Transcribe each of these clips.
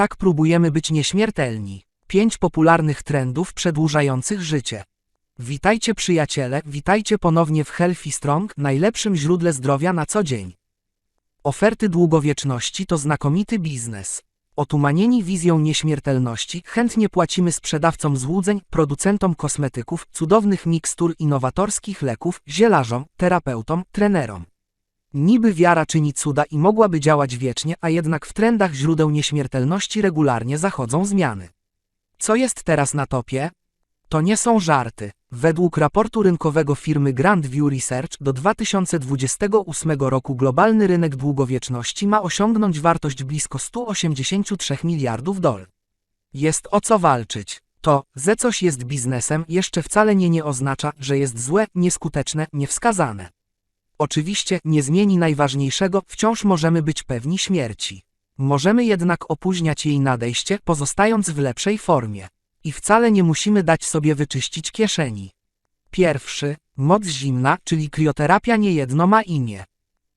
Tak próbujemy być nieśmiertelni. 5 popularnych trendów przedłużających życie. Witajcie przyjaciele, witajcie ponownie w Healthy Strong, najlepszym źródle zdrowia na co dzień. Oferty długowieczności to znakomity biznes. Otumanieni wizją nieśmiertelności, chętnie płacimy sprzedawcom złudzeń, producentom kosmetyków, cudownych mikstur, innowatorskich leków, zielarzom, terapeutom, trenerom. Niby wiara czyni cuda i mogłaby działać wiecznie, a jednak w trendach źródeł nieśmiertelności regularnie zachodzą zmiany. Co jest teraz na topie? To nie są żarty. Według raportu rynkowego firmy Grand View Research do 2028 roku globalny rynek długowieczności ma osiągnąć wartość blisko 183 miliardów dolarów. Jest o co walczyć. To, że coś jest biznesem, jeszcze wcale nie nie oznacza, że jest złe, nieskuteczne, niewskazane. Oczywiście nie zmieni najważniejszego, wciąż możemy być pewni śmierci. Możemy jednak opóźniać jej nadejście, pozostając w lepszej formie. I wcale nie musimy dać sobie wyczyścić kieszeni. Pierwszy, moc zimna, czyli krioterapia niejedno ma imię.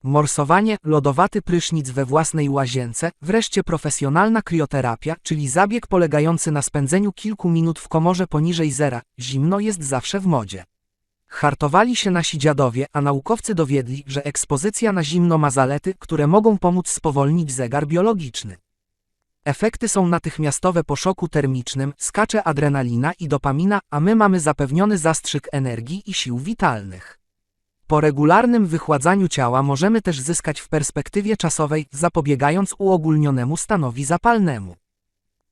Morsowanie, lodowaty prysznic we własnej łazience, wreszcie profesjonalna krioterapia, czyli zabieg polegający na spędzeniu kilku minut w komorze poniżej zera, zimno jest zawsze w modzie. Hartowali się nasi dziadowie, a naukowcy dowiedli, że ekspozycja na zimno ma zalety, które mogą pomóc spowolnić zegar biologiczny. Efekty są natychmiastowe po szoku termicznym, skacze adrenalina i dopamina, a my mamy zapewniony zastrzyk energii i sił witalnych. Po regularnym wychładzaniu ciała możemy też zyskać w perspektywie czasowej, zapobiegając uogólnionemu stanowi zapalnemu.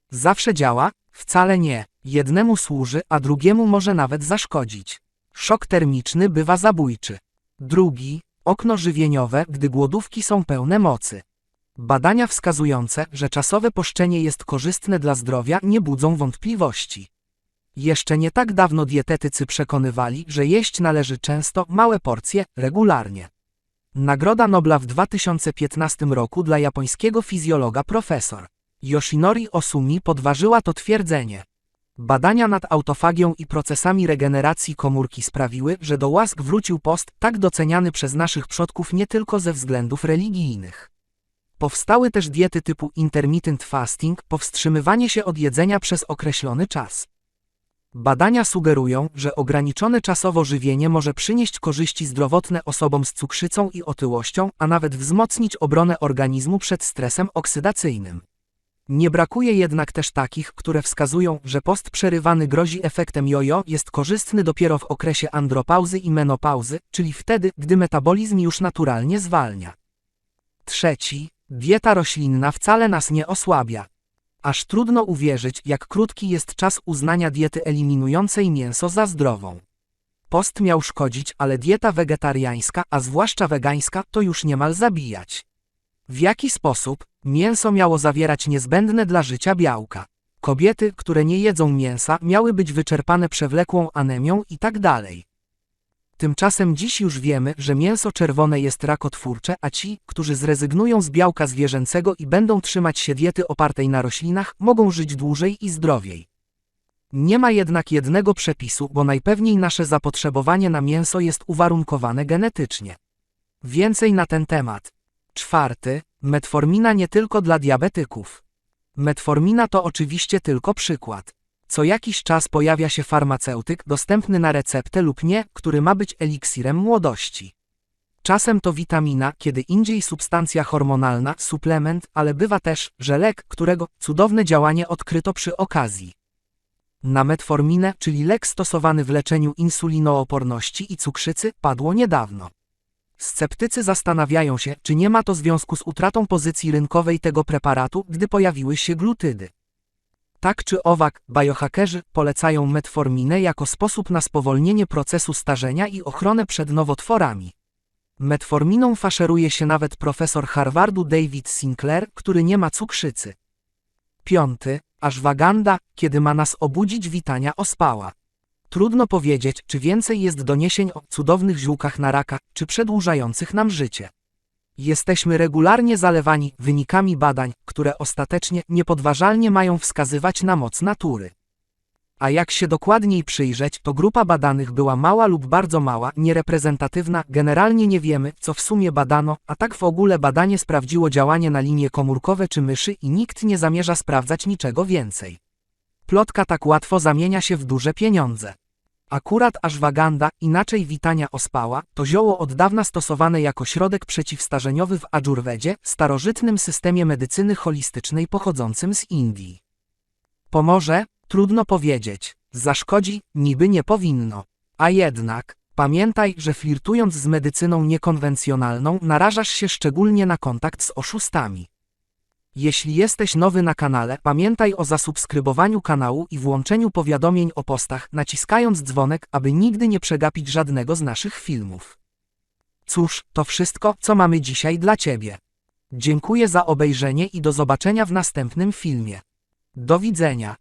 Zawsze działa? Wcale nie. Jednemu służy, a drugiemu może nawet zaszkodzić. Szok termiczny bywa zabójczy. Drugi, okno żywieniowe, gdy głodówki są pełne mocy. Badania wskazujące, że czasowe poszczenie jest korzystne dla zdrowia, nie budzą wątpliwości. Jeszcze nie tak dawno dietetycy przekonywali, że jeść należy często, małe porcje, regularnie. Nagroda Nobla w 2015 roku dla japońskiego fizjologa profesor Yoshinori Osumi podważyła to twierdzenie. Badania nad autofagią i procesami regeneracji komórki sprawiły, że do łask wrócił post, tak doceniany przez naszych przodków nie tylko ze względów religijnych. Powstały też diety typu intermittent fasting, powstrzymywanie się od jedzenia przez określony czas. Badania sugerują, że ograniczone czasowo żywienie może przynieść korzyści zdrowotne osobom z cukrzycą i otyłością, a nawet wzmocnić obronę organizmu przed stresem oksydacyjnym. Nie brakuje jednak też takich, które wskazują, że post przerywany grozi efektem jojo, jest korzystny dopiero w okresie andropauzy i menopauzy, czyli wtedy, gdy metabolizm już naturalnie zwalnia. Trzeci, dieta roślinna wcale nas nie osłabia. Aż trudno uwierzyć, jak krótki jest czas uznania diety eliminującej mięso za zdrową. Post miał szkodzić, ale dieta wegetariańska, a zwłaszcza wegańska, to już niemal zabijać. W jaki sposób mięso miało zawierać niezbędne dla życia białka? Kobiety, które nie jedzą mięsa, miały być wyczerpane przewlekłą anemią i tak dalej. Tymczasem dziś już wiemy, że mięso czerwone jest rakotwórcze, a ci, którzy zrezygnują z białka zwierzęcego i będą trzymać się diety opartej na roślinach, mogą żyć dłużej i zdrowiej. Nie ma jednak jednego przepisu, bo najpewniej nasze zapotrzebowanie na mięso jest uwarunkowane genetycznie. Więcej na ten temat. Czwarty, metformina nie tylko dla diabetyków. Metformina to oczywiście tylko przykład. Co jakiś czas pojawia się farmaceutyk dostępny na receptę lub nie, który ma być eliksirem młodości. Czasem to witamina, kiedy indziej substancja hormonalna, suplement, ale bywa też, że lek, którego cudowne działanie odkryto przy okazji. Na metforminę, czyli lek stosowany w leczeniu insulinooporności i cukrzycy, padło niedawno. Sceptycy zastanawiają się, czy nie ma to związku z utratą pozycji rynkowej tego preparatu, gdy pojawiły się glutydy. Tak czy owak, biohackerzy polecają metforminę jako sposób na spowolnienie procesu starzenia i ochronę przed nowotworami. Metforminą faszeruje się nawet profesor Harvardu David Sinclair, który nie ma cukrzycy. Piąty, aż waganda, kiedy ma nas obudzić witania ospała. Trudno powiedzieć, czy więcej jest doniesień o cudownych ziółkach na raka, czy przedłużających nam życie. Jesteśmy regularnie zalewani wynikami badań, które ostatecznie niepodważalnie mają wskazywać na moc natury. A jak się dokładniej przyjrzeć, to grupa badanych była mała lub bardzo mała, niereprezentatywna, generalnie nie wiemy, co w sumie badano, a tak w ogóle badanie sprawdziło działanie na linie komórkowe czy myszy i nikt nie zamierza sprawdzać niczego więcej. Plotka tak łatwo zamienia się w duże pieniądze. Akurat ashwagandha, inaczej witania ospała, to zioło od dawna stosowane jako środek przeciwstarzeniowy w Ajurvedzie, starożytnym systemie medycyny holistycznej pochodzącym z Indii. Pomoże? Trudno powiedzieć. Zaszkodzi? Niby nie powinno. A jednak, pamiętaj, że flirtując z medycyną niekonwencjonalną, narażasz się szczególnie na kontakt z oszustami. Jeśli jesteś nowy na kanale, pamiętaj o zasubskrybowaniu kanału i włączeniu powiadomień o postach, naciskając dzwonek, aby nigdy nie przegapić żadnego z naszych filmów. Cóż, to wszystko, co mamy dzisiaj dla Ciebie. Dziękuję za obejrzenie i do zobaczenia w następnym filmie. Do widzenia.